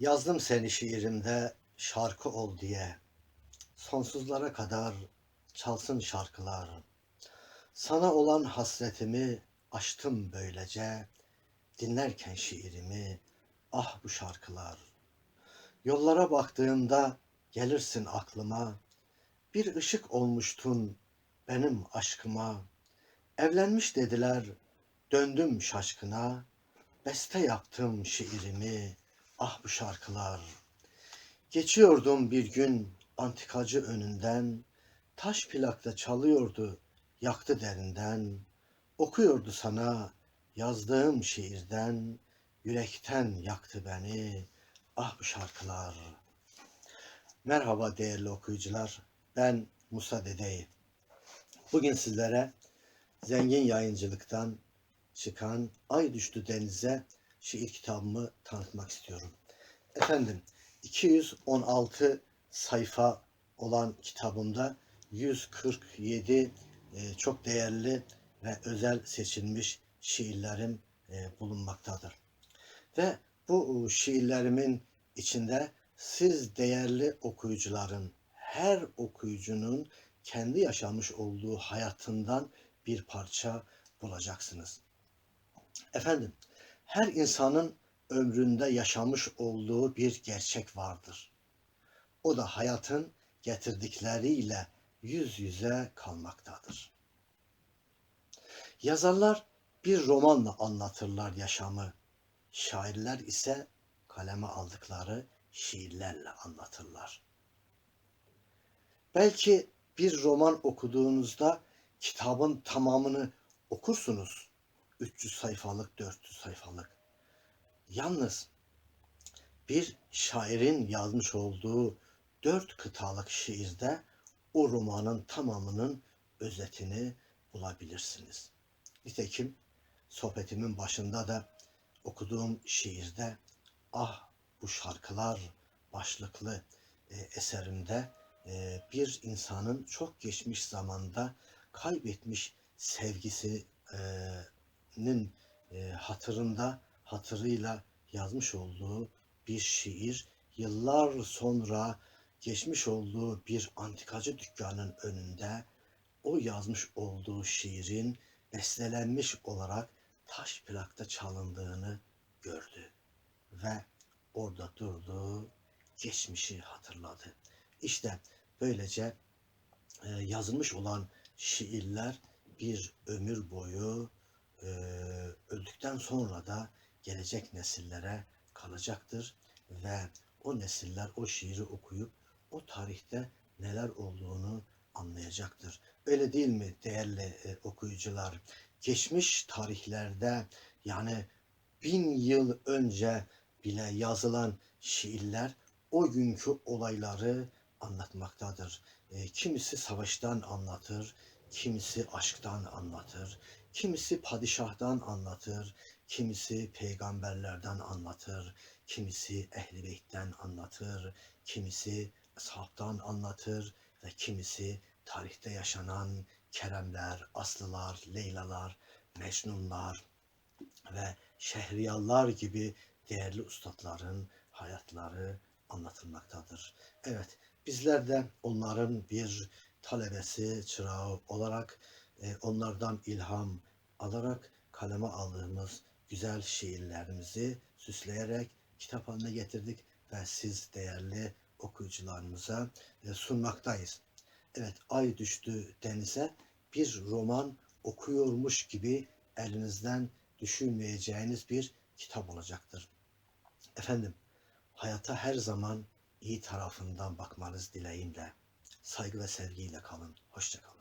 Yazdım seni şiirimde şarkı ol diye. Sonsuzlara kadar çalsın şarkılar. Sana olan hasretimi açtım böylece. Dinlerken şiirimi ah bu şarkılar. Yollara baktığımda gelirsin aklıma. Bir ışık olmuştun benim aşkıma. Evlenmiş dediler, döndüm şaşkına. Beste yaptım şiirimi, ah bu şarkılar. Geçiyordum bir gün antikacı önünden. Taş plakta çalıyordu, yaktı derinden. Okuyordu sana yazdığım şiirden. Yürekten yaktı beni, ah bu şarkılar. Merhaba değerli okuyucular, ben Musa Dedey. Bugün sizlere Zengin Yayıncılık'tan çıkan Ay Düştü Denize şiir kitabımı tanıtmak istiyorum. Efendim 216 sayfa olan kitabımda 147 e, çok değerli ve özel seçilmiş şiirlerim e, bulunmaktadır. Ve bu şiirlerimin içinde siz değerli okuyucuların, her okuyucunun kendi yaşamış olduğu hayatından bir parça bulacaksınız. Efendim, her insanın ömründe yaşamış olduğu bir gerçek vardır. O da hayatın getirdikleriyle yüz yüze kalmaktadır. Yazarlar bir romanla anlatırlar yaşamı. Şairler ise kaleme aldıkları şiirlerle anlatırlar. Belki bir roman okuduğunuzda kitabın tamamını okursunuz. 300 sayfalık, 400 sayfalık. Yalnız bir şairin yazmış olduğu dört kıtalık şiirde o romanın tamamının özetini bulabilirsiniz. Nitekim sohbetimin başında da okuduğum şiirde ah bu şarkılar başlıklı e, eserimde e, bir insanın çok geçmiş zamanda kaybetmiş sevgisinin e, hatırında hatırıyla yazmış olduğu bir şiir yıllar sonra geçmiş olduğu bir antikacı dükkanın önünde o yazmış olduğu şiirin bestelenmiş olarak taş plakta çalındığını gördü ve orada durdu, geçmişi hatırladı. İşte böylece e, yazılmış olan şiirler bir ömür boyu e, öldükten sonra da gelecek nesillere kalacaktır ve o nesiller o şiiri okuyup o tarihte neler olduğunu anlayacaktır. Öyle değil mi değerli e, okuyucular? Geçmiş tarihlerde yani bin yıl önce bile yazılan şiirler o günkü olayları anlatmaktadır. E, kimisi savaştan anlatır, kimisi aşktan anlatır, kimisi padişahtan anlatır, kimisi peygamberlerden anlatır, kimisi ehli beytten anlatır, kimisi ashabtan anlatır ve kimisi tarihte yaşanan Keremler, Aslılar, Leylalar, Mecnunlar ve Şehriyarlar gibi değerli ustaların hayatları anlatılmaktadır. Evet, bizler de onların bir talebesi, çırağı olarak onlardan ilham alarak kaleme aldığımız güzel şiirlerimizi süsleyerek kitap haline getirdik ve siz değerli okuyucularımıza e, sunmaktayız. Evet, Ay Düştü Denize bir roman okuyormuş gibi elinizden düşünmeyeceğiniz bir kitap olacaktır. Efendim, hayata her zaman iyi tarafından bakmanız dileğimle. Saygı ve sevgiyle kalın. Hoşçakalın.